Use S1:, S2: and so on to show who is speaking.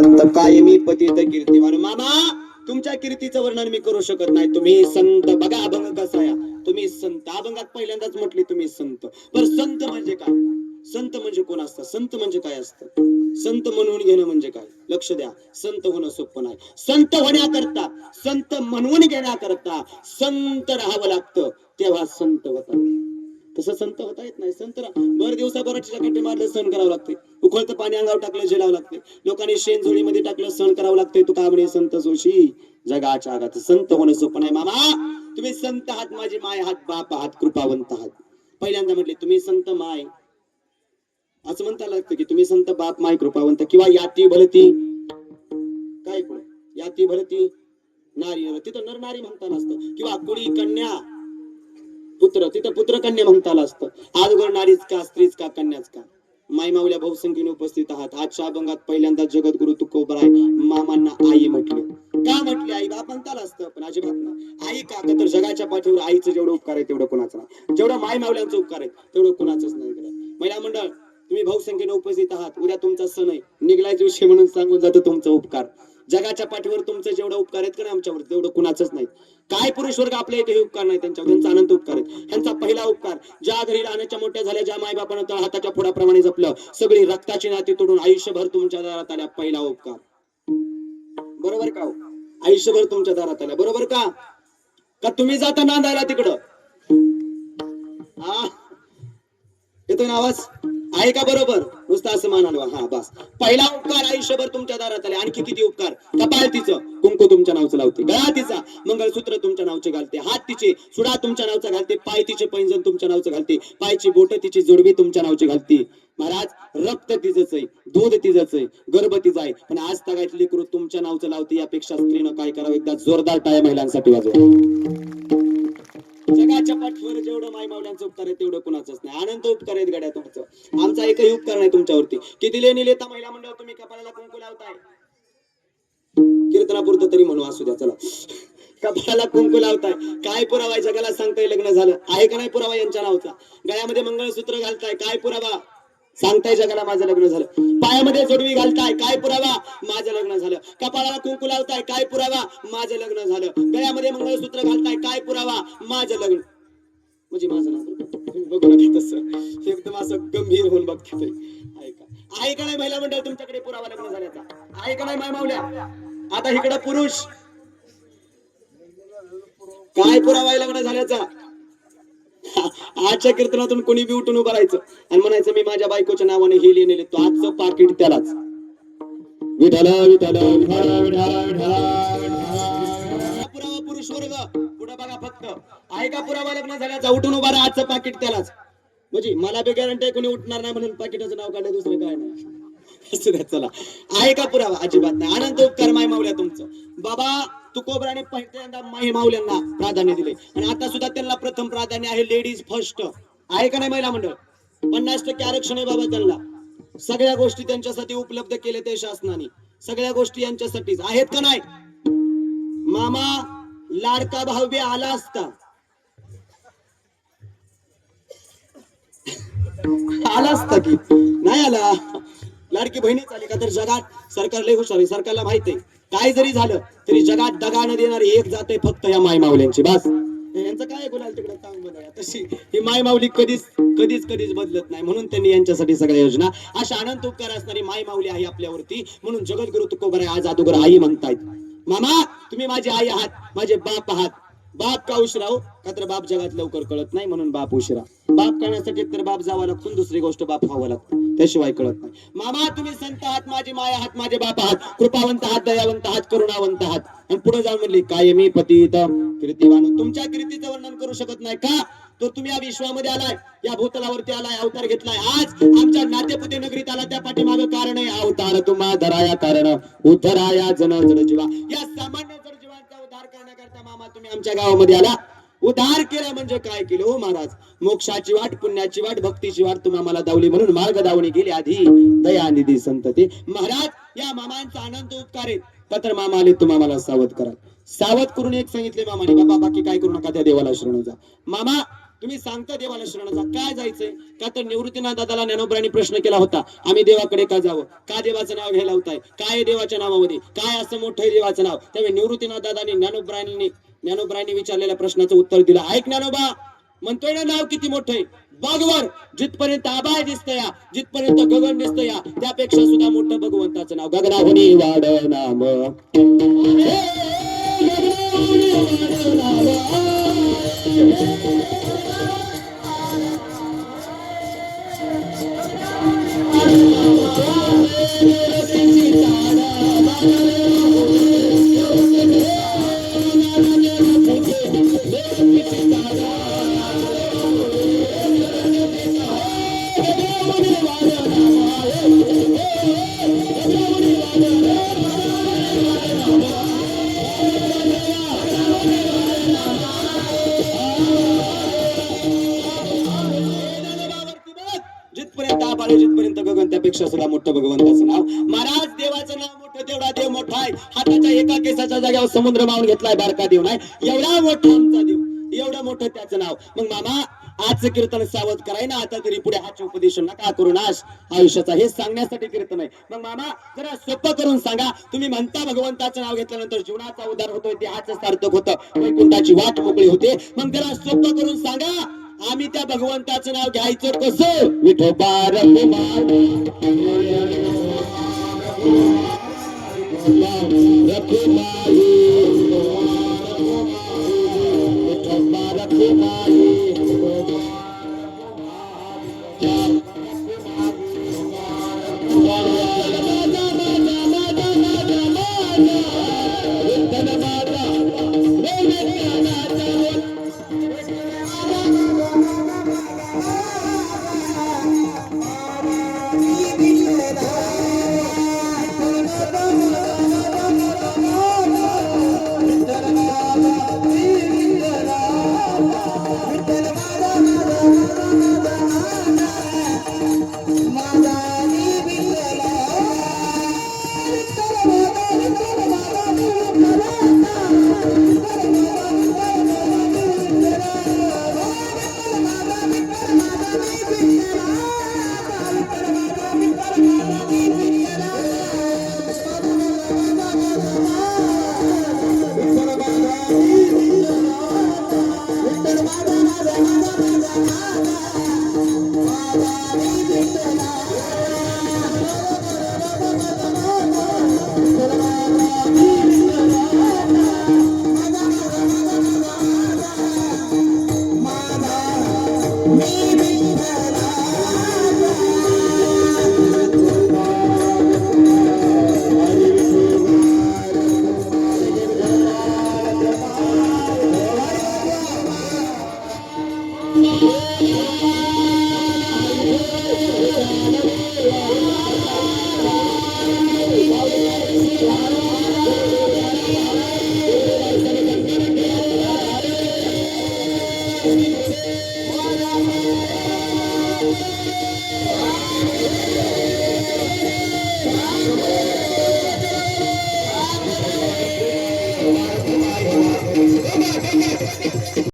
S1: पंत कायमी पतित कीर्तिवान मामा तुमच्या कीर्तीचं वर्णन मी करू शकत नाही. तुम्ही संत बघा अभंग कसा या तुम्ही संत अभंगात पहिल्यांदाच म्हटले तुम्ही संत. बर संत म्हणजे काय? संत म्हणजे कोण असतं? संत म्हणजे काय असतं? संत म्हणून घेणं म्हणजे काय? लक्ष द्या. संत होणं सोपं नाही. संत होण्याकरता संत म्हणून घेण्याकरता संत राहावं लागतं. तेव्हा संत होतात. तसं संत होता येत नाही. संत भर दिवसा बराचच्या काठी मारले सण करावं लागते. उकळतं पाणी अंगावर टाकलं झेलावं लागते. लोकांनी शेण झोळीमध्ये टाकलं सण करावं लागतंय तू का म्हणे संत जोशी? जगाच्या आगात संत होणं सोपं नाही मामा. तुम्ही संत आहात माझी माय आहात बाप आहात कृपावंत आहात. पहिल्यांदा म्हटले तुम्ही संत माय. असं म्हणता लागतं की तुम्ही संत बाप माय कृपावंत किंवा याती भलती. काय याती भलती. नारी तिथं नर नारी म्हणता नसतं. किंवा कुणी कन्या. पुत्र तिथं पुत्र कन्या म्हणता आलं असतं. आज नारीच का स्त्रीच का कन्याच का? माई माऊल्या बहुसंख्येने उपस्थित आहात. आजच्या अभंगात पहिल्यांदा जगद्गुरु तुकोबराय मामांना आई म्हटले. का म्हटले आई? बाप म्हणताला असतं पण अजिबात ना आई का? तर जगाच्या पाठीवर आईचं जेवढं उपकार आहे तेवढं कोणाचा नाही. जेवढं माय मावल्यांचं उपकार आहे तेवढं कोणाचंच नाही महिला मंडळ तुम्ही बहुसंख्येने उपस्थित आहात. उद्या तुमचा सण आहे. निघलायच्या विषय म्हणून सांगून जातो तुमचा उपकार. जगाच्या पाठीवर तुमचे जेवढे उपकार आहेत का नाही आमच्यावर तेवढं कुणाचंच नाही. काय पुरुष वर्ग आपल्या इथे हे उपकार नाही त्यांच्यावर त्यांचा अनंत उपकार आहेत ह्यांचा पहिला उपकार ज्या घरी राहण्याच्या मोठ्या झाल्या ज्या मायबापानं तळ हाताच्या पुढाप्रमाणे जपलं सगळी रक्ताची नाती तोडून आयुष्यभर तुमच्या दारात आल्या पहिला उपकार. बरोबर का हो? आयुष्यभर तुमच्या दारात आल्या. बरोबर का? का तुम्ही जाता नांदायला तिकडं? हा येतोय ना आवाज? आहे का बरोबर. नुसतं असं म्हणालो हा बस. पहिला उपकार आयुष्यभर तुमच्या दारात आले. आणखी किती उपकार? कपाळ तिचं कुंकू तुमच्या नावचं लावते. गळा तिचा मंगळसूत्र तुमच्या नावचे घालते. हात तिचे. सुडा तुमच्या नावचा घालते. पाय तिचे. पैंजण तुमच्या नावचं घालते. पायची बोट तिची. जोडवी तुमच्या नावची घालते. महाराज रक्त तिचंच आहे. दूध तिचंच आहे. गर्भ तिचा आहे. पण आज तगायतली लेकरू तुमच्या नावचं लावते. यापेक्षा स्त्रीनं काय करावं? एकदा जोरदार टाळ्या महिलांसाठी वाजवा. जगाच्या पाठीवर जेवढं माय मावल्यांचं उपकार आहे तेवढं कुणाचंच नाही. अनंत उपकार आहेत गड्या तुमचं. आमचा एकही उपकार नाही तुमच्यावरती. किती लेणी लेता महिला मंडळ तुम्ही कपाळाला कुंकू लावताय? कीर्तनापुरतं तरी म्हणू असू द्या चला. कपाळाला कुंकू लावताय. काय पुरावा आहे? जगाला सांगताय लग्न झालं. आहे का नाही पुरावा यांच्या नावचा? गळ्यामध्ये मंगळसूत्र घालताय. काय पुरावा? सांगताय जगाला माझं लग्न झालं. पायामध्ये जोडवी घालताय काय पुरावा? माझं लग्न झालं. कपाळाला कुंकू लावताय काय पुरावा? माझं लग्न झालं. गळ्यामध्ये मंगळसूत्र घालताय काय पुरावा? माझं लग्न. म्हणजे माझं नाव बघू तसं. एकदम असं गंभीर होऊन बघते. ऐका. आहे का नाही महिला मंडळ तुमच्याकडे पुरावा लग्न झाल्याचा? आहे का नाही माय मावल्या? आता इकडं पुरुष. काय पुरावा आहे लग्न झाल्याचा? आजच्या कीर्तनातून कोणी बी उठून उभं राहायचं आणि म्हणायचं मी माझ्या बायकोच्या नावाने हे लिहिलेले तो आजचं पाकिट त्यालाच. विठाला विठाला विठाला विठाला विठाला पुरावा पुरुष वर्ग. पुढे बघा फक्त. आहे का पुरावा लग्न झाल्याचा? उठून उभा राहा आजचं पाकिट त्यालाच. म्हणजे मला बी गॅरंटी आहे कोणी उठणार नाही म्हणून पाकिटाचं नाव काढलं दुसरं काय नाही. चला. आहे का पुरावा? अजिबात नाही. अनंत उपकार माय मावल्या तुमचं. बाबा तुकोबराने पहिल्यांदा माही माऊल्यांना प्राधान्य दिले. आणि आता सुद्धा त्यांना प्रथम प्राधान्य आहे लेडीज फर्स्ट आहे का नाही महिला मंडळ? पन्नास टक्के आरक्षण आहे बाबा त्यांना. सगळ्या गोष्टी त्यांच्यासाठी उपलब्ध केले ते शासनाने. सगळ्या गोष्टी यांच्यासाठीच. आहेत का नाही? मामा लाडका भाव्य आला असता. आला असता की? नाही आला. लाडकी बहिणीच आली का तर जगात? सरकार लय हुशार आहे. सरकारला माहीत आहे. काय जरी झालं तरी जगात दगा न देणारी एक जात आहे फक्त या माय मावल्यांची बस यांचं काय गुलाल तिकडे सांग बघा तशी ही माय माऊली कधीच कधीच कधीच बदलत नाही. म्हणून त्यांनी यांच्यासाठी सगळ्या योजना अशा अनंत उपकार असणारी माय माऊली आहे आपल्यावरती. म्हणून जगद्गुरु तुकोबर आज अदोगर आई म्हणतायत मामा तुम्ही माझी आई आहात माझे बाप आहात. बाप का उशिरा हो? का तर बाप जगात लवकर कळत नाही म्हणून बाप उशिरा. बाप करण्यासाठी तर बाप जावा लागतो दुसरी गोष्ट बाप व्हावं लागतं. त्याशिवाय कळत नाही. मामा तुम्ही संत आहात माझी माया आहात माझे बाप आहात. कृपावंत आहात दयावंत आहात करुणावंत आहात. आणि पुढे जाऊन म्हणली काय मी पतित. कीर्तिवान तुमच्या कीर्तीचं वर्णन करू शकत नाही का? तर तुम्ही या विश्वामध्ये आलाय या भूतलावरती आलाय अवतार घेतलाय. आज आमच्या नातेपुते नगरीत आला त्या पाठीमागं कारण आहे अवतार तुम्हा धराया कारण. उद्धराया जन जड जीवा. या सामान्य जड करण्याकरता मामा तुम्ही आमच्या गावामध्ये आला. उदार केला म्हणजे काय केलं हो महाराज? मोक्षाची वाट पुण्याची वाट भक्तीची वाट तुम्ही आम्हाला दावली म्हणून मार्ग दावणी केली. आधी दयानिधी संतते महाराज या मामांचा आनंद उपकार आहे. तर मामा आले तुम्ही आम्हाला सावध करा. सावध करून एक सांगितले मामाने बाबा बाकी काय करू नका त्या देवाला शरण जा. मामा तुम्ही सांगता देवाला शरणाचा. काय जायचंय? का तर निवृत्तीनाथ दादाला ज्ञानोबरांनी प्रश्न केला होता आम्ही देवाकडे का जावं? का देवाचं नाव घ्यायला होताय काय आहे देवाच्या नावामध्ये? काय असं मोठं आहे देवाचं नाव? त्यावेळी निवृत्तीनाथ दादानी ज्ञानोबरांनी ज्ञानोबरांनी विचारलेल्या प्रश्नाचं उत्तर दिलं. ऐक ज्ञानोबा म्हणतोय ना नाव किती मोठं आहे? बागवर जिथपर्यंत आबाय दिसत या जिथपर्यंत गगन दिसत या त्यापेक्षा सुद्धा मोठं भगवंताचं नाव. गगनावनी वाड नाम. जिथपर्यंत आबाळ आहे, जिथपर्यंत गगन त्यापेक्षा सुद्धा मोठं भगवंताचं नाव. महाराज देवाचं नाव मोठं तेवढा देव मोठा आहे. हाताच्या एका केसाच्या जागेवर समुद्र मावून घेतलाय बारका देव नाही. एवढा मोठा आमचा देव एवढं मोठं त्याचं नाव. मग मामा आजचं कीर्तन सावध कराय ना आता तरी पुढे हाच उपदेश नका करू नाश. आयुष्याचा हे सांगण्यासाठी कीर्तन आहे. मग मामा जरा सोपं करून सांगा. तुम्ही म्हणता भगवंताचं नाव घेतल्यानंतर जीवनाचा उद्धार होतोय ते हाच सार्थक होतं. वैकुंठाची वाट मोकळी होते. मग जरा सोपं करून सांगा. आम्ही त्या भगवंताचं नाव घ्यायचं कसं? विठोबा रखुमाई